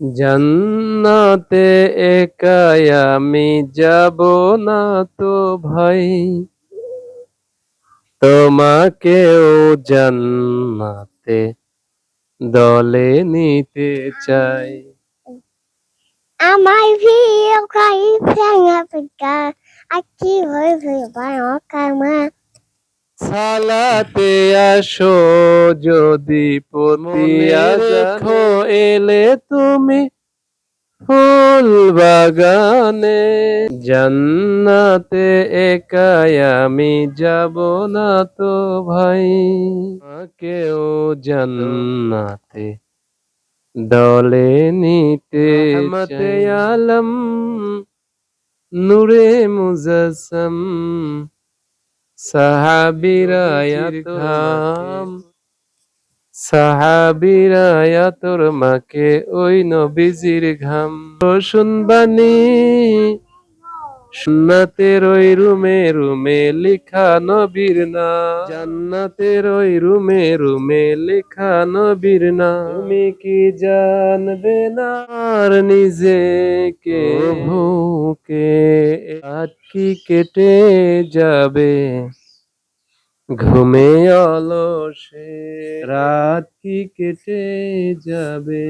জান্নাতে একাই আমি যাব না তো ভাই। তোমাকেও জান্নাতে দলে নিতে চাই। আমার প্রিয় খাই ফেঙা পিঠা আকি হয়ে ফিরে বারো কামা সালাতে আসো যদি পতিয়া দেখো এলে তুমি ফুল বাগানে। জান্নাতে একাই আমি যাব না তো ভাই। কেউ জান্নাতে দলে নিতে রহমতে আলম নূরে মুজাসম সাহাবিরা সাহাবিরা তোর মাকে ওই নবীজির ঘাম। শুনবানি সুন্নাতের ওই রুমে রুমে লিখা নবীর না জান্নাতের ওই রুমে রুমে লেখা নবীর না তুমি কি জানবে না আর নিজেকে? ভুকে আটকি কেটে যাবে। ঘুমে অলসে রাত কি কেটে যাবে?